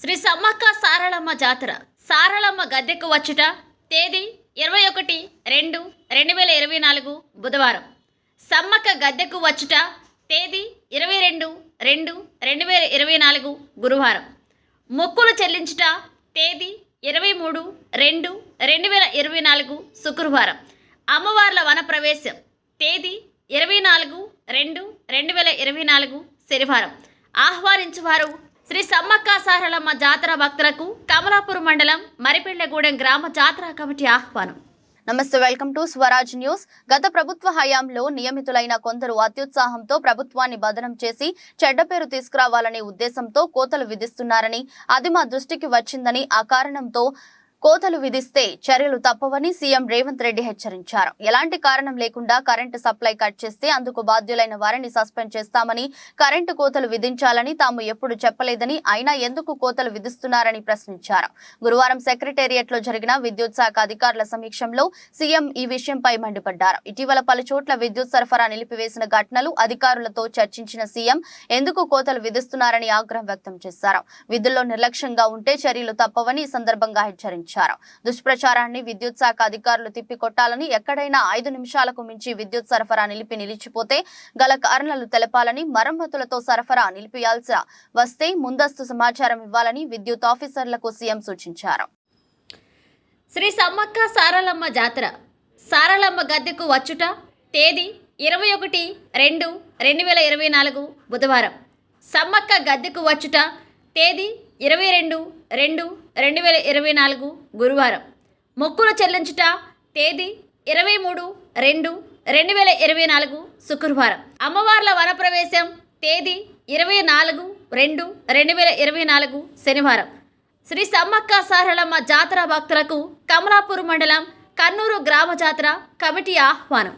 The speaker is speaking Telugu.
శ్రీ సమ్మక్క సారళమ్మ జాతర. సారళమ్మ గద్దెకు వచ్చుట తేదీ ఇరవై ఒకటి రెండు రెండు వేల ఇరవై నాలుగు బుధవారం. సమ్మక్క గద్దెకు వచ్చుట తేదీ ఇరవై రెండు రెండు రెండు వేల ఇరవై నాలుగు గురువారం. మొక్కులు చెల్లించుట తేదీ ఇరవై మూడు రెండు రెండు వేల ఇరవై నాలుగు శుక్రవారం. అమ్మవార్ల వనప్రవేశం తేదీ ఇరవై నాలుగు రెండు రెండు వేల ఇరవై నాలుగు శనివారం. ఆహ్వానించువారు శ్రీ సమ్మక్క సారలమ్మ జాతర భక్తులకు కమలాపూర్ మండలం మరిపెళ్ళగూడెం గ్రామ జాతర కమిటీ ఆహ్వానం. నమస్తే వెల్కమ్ టు స్వరాజ్ న్యూస్. గత ప్రభుత్వ హయాంలో నియమితులైన కొందరు అత్యుత్సాహంతో ప్రభుత్వాన్ని బదనం చేసి చెడ్డ పేరు తీసుకురావాలనే ఉద్దేశంతో కోతలు విధిస్తున్నారని అది మా దృష్టికి వచ్చిందని ఆ కారణంతో కోతలు విధిస్తే చర్యలు తప్పవని సీఎం రేవంత్ రెడ్డి హెచ్చరించారు. ఎలాంటి కారణం లేకుండా కరెంటు సప్లై కట్ చేస్తే అందుకు బాధ్యులైన వారిని సస్పెండ్ చేస్తామని కరెంటు కోతలు విధించాలని తాము ఎప్పుడు చెప్పలేదని అయినా ఎందుకు కోతలు విధిస్తున్నారని ప్రశ్నించారు. గురువారం సెక్రటేరియట్లో జరిగిన విద్యుత్ శాఖ అధికారుల సమీక్షంలో సీఎం ఈ విషయంపై మండిపడ్డారు. ఇటీవల పలు చోట్ల విద్యుత్ సరఫరా నిలిపివేసిన ఘటనలు అధికారులతో చర్చించిన సీఎం ఎందుకు కోతలు విధిస్తున్నారని ఆగ్రహం వ్యక్తం చేశారు. విధుల్లో నిర్లక్ష్యంగా ఉంటే చర్యలు తప్పవని ఈ సందర్భంగా హెచ్చరించారు. దుష్ప్రచారాన్ని విద్యుత్ శాఖ అధికారులు తిప్పికొట్టాలని ఎక్కడైనా ఐదు నిమిషాలకు మించి విద్యుత్ సరఫరా నిలిపి నిలిచిపోతే గల కారణాలు తెలపాలని మరమ్మతులతో సరఫరా నిలిపియాల్సి వస్తే ముందస్తు సమాచారం ఇవ్వాలని విద్యుత్ ఆఫీసర్లకు సీఎం సూచించారు. శ్రీ సమ్మక్క సారలమ్మ జాతర. సారలమ్మ గద్దెకు వచ్చుట తేదీ ఇరవై ఒకటి రెండు రెండు వేల ఇరవై నాలుగు బుధవారం. సమ్మక్క గద్దెకు వచ్చుట తేదీ ఇరవై రెండు రెండు రెండు వేల ఇరవై నాలుగు గురువారం. మొక్కులు చెల్లించుట తేదీ ఇరవై మూడు రెండు రెండు వేల ఇరవై నాలుగు శుక్రవారం. అమ్మవార్ల వనప్రవేశం తేదీ ఇరవై నాలుగు రెండు రెండు వేల ఇరవై నాలుగు శనివారం. శ్రీ సమ్మక్క సారలమ్మ జాతర భక్తులకు కమలాపూర్ మండలం కన్నూరు గ్రామ జాతర కమిటీ ఆహ్వానం.